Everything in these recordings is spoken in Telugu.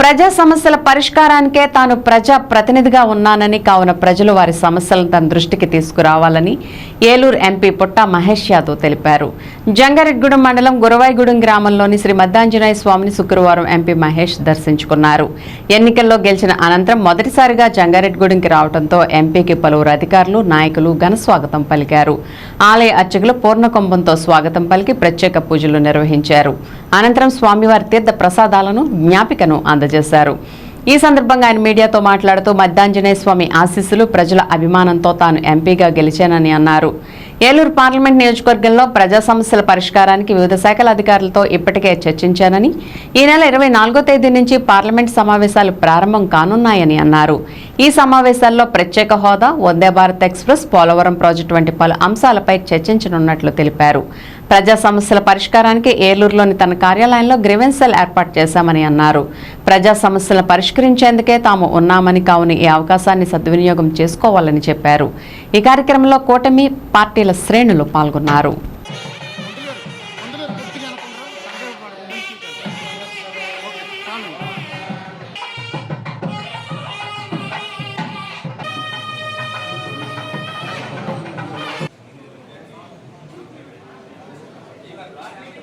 ప్రజా సమస్యల పరిష్కారానికే తాను ప్రజా ప్రతినిధిగా ఉన్నానని కావున ప్రజలు వారి సమస్యలను తన దృష్టికి తీసుకురావాలని ఏలూరు ఎంపీ పుట్ట మహేష్ యాదవ్ తెలిపారు. జంగారెడ్గూడెం మండలం గురవాయిగూడెం గ్రామంలోని శ్రీ మద్దాంజనేయ స్వామిని శుక్రవారం ఎంపీ మహేష్ దర్శించుకున్నారు. ఎన్నికల్లో గెలిచిన అనంతరం మొదటిసారిగా జంగారెడ్గూడెంకి రావడంతో ఎంపీకి పలువురు అధికారులు నాయకులు ఘనస్వాగతం పలికారు. ఆలయ అర్చకులు పూర్ణకుంభంతో స్వాగతం పలికి ప్రత్యేక పూజలు నిర్వహించారు. అనంతరం స్వామివారి తీర్థ ప్రసాదాలను జ్ఞాపికను అందజేశారు. ఈ సందర్భంగా ఆయన మీడియాతో మాట్లాడుతూ మద్దాంజనేయ స్వామి ఆశీస్సులు ప్రజల అభిమానంతో తాను ఎంపీగా గెలిచానని అన్నారు. ఏలూరు పార్లమెంట్ నియోజకవర్గంలో ప్రజా సమస్యల పరిష్కారానికి వివిధ శాఖల అధికారులతో ఇప్పటికే చర్చించానని ఈ నెల ఇరవై తేదీ నుంచి పార్లమెంట్ సమావేశాలు ప్రారంభం కానున్నాయని అన్నారు. ఈ సమావేశాల్లో ప్రత్యేక హోదా వందే భారత్ ఎక్స్ప్రెస్ పోలవరం ప్రాజెక్టు వంటి పలు అంశాలపై చర్చించనున్నట్లు తెలిపారు. ప్రజా సమస్యల పరిష్కారానికి ఏలూరులోని తన కార్యాలయంలో గ్రివెన్స్ ఏర్పాటు చేశామని అన్నారు. ప్రజా సమస్యలను పరిష్కరించేందుకే తాము ఉన్నామని కావున ఈ అవకాశాన్ని సద్వినియోగం చేసుకోవాలని చెప్పారు. ఈ కార్యక్రమంలో కూటమి పార్టీల శ్రేణులు పాల్గొన్నారు.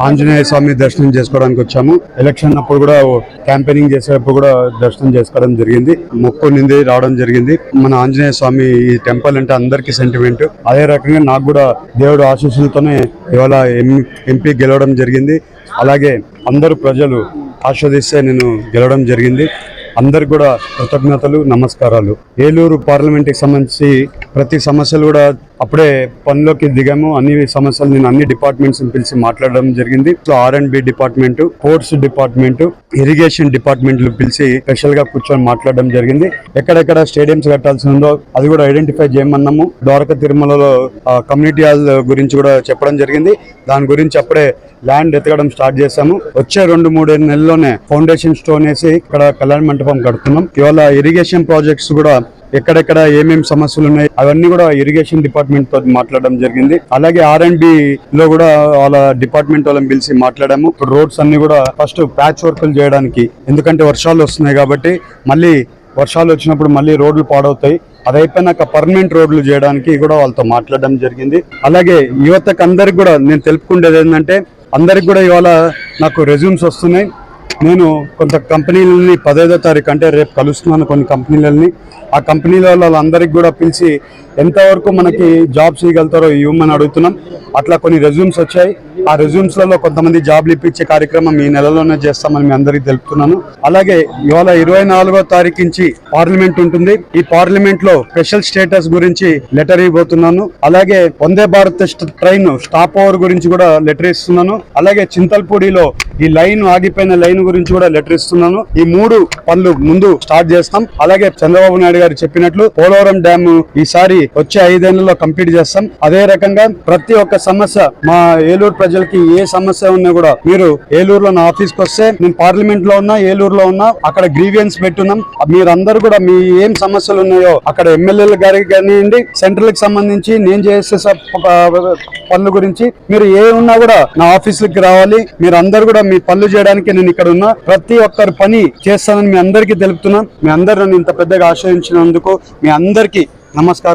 ఆంజనేయ స్వామి దర్శనం చేసుకోవడానికి వచ్చాము. ఎలక్షన్ అప్పుడు కూడా క్యాంపెయినింగ్ చేసేటప్పుడు కూడా దర్శనం చేసుకోవడం జరిగింది. మొక్కు నింది రావడం జరిగింది. మన ఆంజనేయ స్వామి ఈ టెంపుల్ అంటే అందరికి సెంటిమెంట్ అదే రకంగా నాకు కూడా దేవుడు ఆశీస్సులతోనే ఇవాళ ఎం- ఎంపీ గెలవడం జరిగింది. అలాగే అందరూ ప్రజలు ఆస్వాదిస్తే నేను గెలవడం జరిగింది. అందరికి కూడా కృతజ్ఞతలు నమస్కారాలు. ఏలూరు పార్లమెంట్కి సంబంధించి ప్రతి సమస్యలు కూడా అప్పుడే పనిలోకి దిగాము. అన్ని సమస్యలు నేను అన్ని డిపార్ట్మెంట్స్ పిలిచి మాట్లాడడం జరిగింది. R and B department ports department irrigation department పిలిచి స్పెషల్గా కూర్చొని మాట్లాడడం జరిగింది. ఎక్కడెక్కడ స్టేడియంస్ కట్టాల్సి ఉందో అది కూడా ఐడెంటిఫై చేయమన్నాము. ద్వారక తిరుమలలో కమ్యూనిటీ హాల్ గురించి కూడా చెప్పడం జరిగింది. దాని గురించి అప్పుడే ల్యాండ్ ఎతకడం స్టార్ట్ చేశాము. వచ్చే రెండు మూడు నెలల్లోనే ఫౌండేషన్ స్టోన్ వేసి ఇక్కడ కళ్యాణ మంటపం కడుతున్నాం. ఇవాళ ఇరిగేషన్ ప్రాజెక్ట్స్ కూడా ఎక్కడెక్కడ ఏమేమి సమస్యలు ఉన్నాయి అవన్నీ కూడా ఇరిగేషన్ డిపార్ట్మెంట్తో మాట్లాడడం జరిగింది. అలాగే ఆర్ అండ్ బి లో కూడా వాళ్ళ డిపార్ట్మెంట్ వాళ్ళని పిలిచి మాట్లాడాము. ఇప్పుడు రోడ్స్ అన్ని కూడా ఫస్ట్ ప్యాచ్ వర్కులు చేయడానికి. ఎందుకంటే వర్షాలు వస్తున్నాయి కాబట్టి మళ్ళీ వర్షాలు వచ్చినప్పుడు మళ్ళీ రోడ్లు పాడవుతాయి. అది అయిపోయినాక పర్మనెంట్ రోడ్లు చేయడానికి కూడా వాళ్ళతో మాట్లాడడం జరిగింది. అలాగే యువతకు అందరికి కూడా నేను తెలుపుకుండేది ఏంటంటే అందరికి కూడా ఇవాళ నాకు రెజ్యూమ్స్ వస్తున్నాయి. నేను కొంత కంపెనీలని పదహైదో తారీఖు అంటే రేపు కలుస్తున్నాను కొన్ని కంపెనీలని. ఆ కంపెనీల వాళ్ళందరికీ కూడా పిలిచి ఎంతవరకు మనకి జాబ్స్ ఇవ్వగలుగుతారో ఇవ్వమని అడుగుతున్నాం. అట్లా కొన్ని రెజ్యూమ్స్ వచ్చాయి. ఆ రెజ్యూమ్స్లలో కొంతమంది జాబ్లు ఇప్పించే కార్యక్రమం ఈ నెలలోనే చేస్తామని మీ అందరికీ తెలుపుతున్నాను. అలాగే ఇవాళ ఇరవై నాలుగో తారీఖు నుంచి పార్లమెంట్ ఉంటుంది. ఈ పార్లమెంట్లో స్పెషల్ స్టేటస్ గురించి లెటర్ ఇవ్వబోతున్నాను. అలాగే Vande Bharat train stop over గురించి కూడా లెటర్ ఇస్తున్నాను. అలాగే చింతల్పూడిలో ఈ లైన్ ఆగిపోయిన లైన్ గురించి కూడా లెటర్ ఇస్తున్నాను. ఈ మూడు పనులు ముందు స్టార్ట్ చేస్తాం. అలాగే చంద్రబాబు నాయుడు గారు చెప్పినట్లు పోలవరం డ్యామ్ ఈసారి వచ్చే ఐదేళ్ళలో కంప్లీట్ చేస్తాం. అదే రకంగా ప్రతి ఒక్క సమస్య మా ఏలూరు ప్రజలకి ఏ సమస్య ఉన్నా కూడా మీరు ఏలూరులో నా ఆఫీస్కి వస్తే నేను పార్లమెంట్లో ఉన్నా ఏలూరులో ఉన్నా అక్కడ గ్రీవియన్స్ పెట్టున్నాం. మీరందరూ కూడా మీ ఏం సమస్యలు ఉన్నాయో అక్కడ ఎమ్మెల్యేల గారికి కానివ్వండి సెంట్రల్కి సంబంధించి నేను చేసే స- ప- పనుల గురించి మీరు ఏ ఉన్నా కూడా నా ఆఫీసులకి రావాలి. మీరు అందరు కూడా మీ పనులు చేయడానికి నేను ఇక్కడ ఉన్నా ప్రతి ఒక్కరి పని చేస్తానని మీ అందరికీ తెలుపుతున్నా మీ అందరు నన్ను ఇంత పెద్దగా ఆశ్రయించినందుకు మీ అందరికీ నమస్కారాలు.